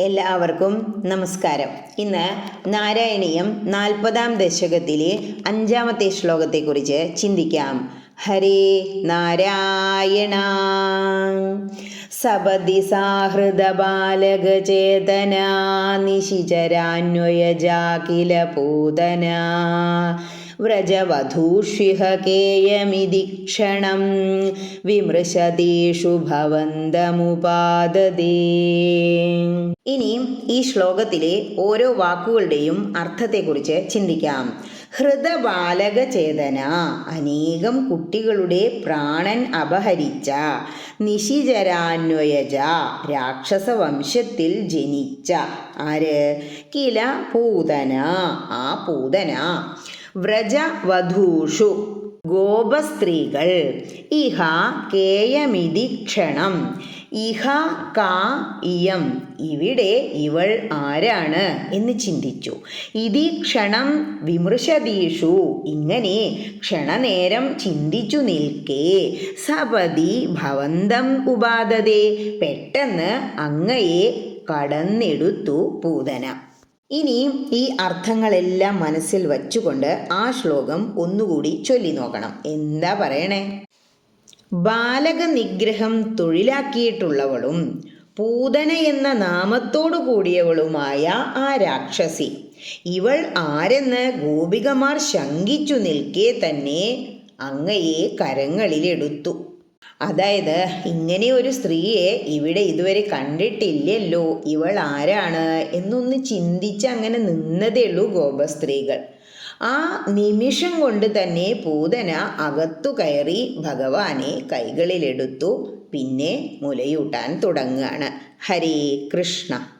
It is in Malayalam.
എല്ലാവർക്കും നമസ്കാരം. ഇന്ന് നാരായണീയം നാൽപ്പതാം ദശകത്തിലെ അഞ്ചാമത്തെ ശ്ലോകത്തെക്കുറിച്ച് ചിന്തിക്കാം. ഹരേ നാരായണ. സപതി സാഹൃദ ബാലകചേതന നിശിചരാന്വയജാകില പൂതന വ്രജവധൂഷിഹ കേയമിതി ക്ഷണം വിമൃശതീഷു ഭവന്തമുപാദതേ. ഇനിയും ഈ ശ്ലോകത്തിലെ ഓരോ വാക്കുകളുടെയും അർത്ഥത്തെക്കുറിച്ച് ചിന്തിക്കാം. ഹൃദബാലക ചേതന അനേകം കുട്ടികളുടെ പ്രാണൻ അപഹരിച്ച നിശിചരാന്വയജ രാക്ഷസവംശത്തിൽ ജനിച്ച. ആര്? കില പൂതന. ആ പൂതന. വ്രജവധൂഷു. ഗോപസ്ത്രീകൾ. ഇഹ കേയമിതി ക്ഷണം. ഇഹ കാ ഇയം. ഇവിടെ ഇവൾ ആരാണ് എന്ന് ചിന്തിച്ചു. ഇതി ക്ഷണം വിമൃശതീഷു. ഇങ്ങനെ ക്ഷണനേരം ചിന്തിച്ചു നിൽക്കേ. സപതി ഭവന്തം ഉപാദതേ. പെട്ടെന്ന് അങ്ങയെ കടന്നെടുത്തു പൂതന. ഇനി ഈ അർത്ഥങ്ങളെല്ലാം മനസ്സിൽ വച്ചുകൊണ്ട് ആ ശ്ലോകം ഒന്നുകൂടി ചൊല്ലി നോക്കണം എന്താ പറയണേ? ബാലക നിഗ്രഹം തൊഴിലാക്കിയിട്ടുള്ളവളും പൂതന എന്ന നാമത്തോടു കൂടിയവളുമായ ആ രാക്ഷസി. ഇവൾ ആരെന്ന് ഗോപികമാർ ശങ്കിച്ചു നിൽക്കെ തന്നെ അങ്ങയെ കരങ്ങളിലെടുത്തു. അതായത് ഇങ്ങനെ ഒരു സ്ത്രീയെ ഇവിടെ ഇതുവരെ കണ്ടിട്ടില്ലല്ലോ ഇവൾ ആരാണ് എന്നൊന്ന് ചിന്തിച്ച് അങ്ങനെ നിന്നതേ ഉള്ളൂ ഗോപസ്ത്രീകൾ. ആ നിമിഷം കൊണ്ട് തന്നെ പൂതന അകത്തു കയറി ഭഗവാനെ കൈകളിലെടുത്തു പിന്നെ മുലയൂട്ടാൻ തുടങ്ങുകയാണ്. ഹരേ കൃഷ്ണ.